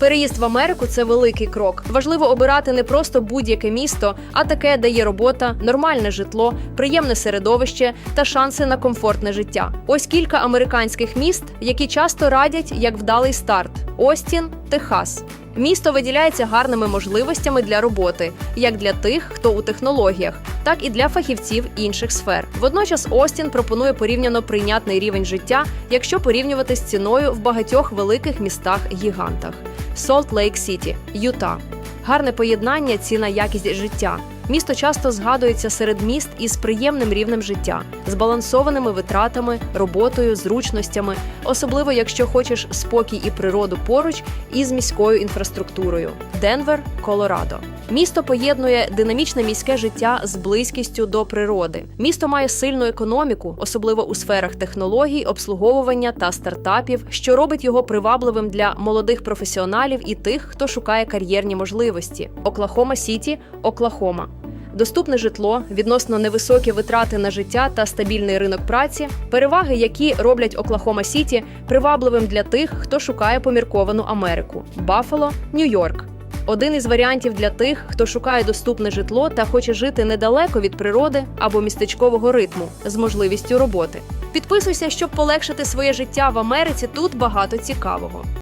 Переїзд в Америку це великий крок. Важливо обирати не просто будь-яке місто, а таке, де є робота, нормальне житло, приємне середовище та шанси на комфортне життя. Ось кілька американських міст, які часто радять як вдалий старт: Остін, Техас. Місто виділяється гарними можливостями для роботи, як для тих, хто у технологіях, так і для фахівців інших сфер. Водночас Остін пропонує порівняно прийнятний рівень життя, якщо порівнювати з ціною в багатьох великих містах-гігантах. Солт Лейк Сіті, Юта. Гарне поєднання ціна якість життя. Місто часто згадується серед міст із приємним рівнем життя, збалансованими витратами, роботою, зручностями, особливо якщо хочеш спокій і природу поруч із міською інфраструктурою. Денвер, Колорадо. Місто поєднує динамічне міське життя з близькістю до природи. Місто має сильну економіку, особливо у сферах технологій, обслуговування та стартапів, що робить його привабливим для молодих професіоналів і тих, хто шукає кар'єрні можливості. Оклахома Сіті, Оклахома. Доступне житло, відносно невисокі витрати на життя та стабільний ринок праці, переваги, які роблять Оклахома Сіті привабливим для тих, хто шукає помірковану Америку. Баффало, Нью-Йорк. Один із варіантів для тих, хто шукає доступне житло та хоче жити недалеко від природи або містечкового ритму з можливістю роботи. Підписуйся, щоб полегшити своє життя в Америці. Тут багато цікавого.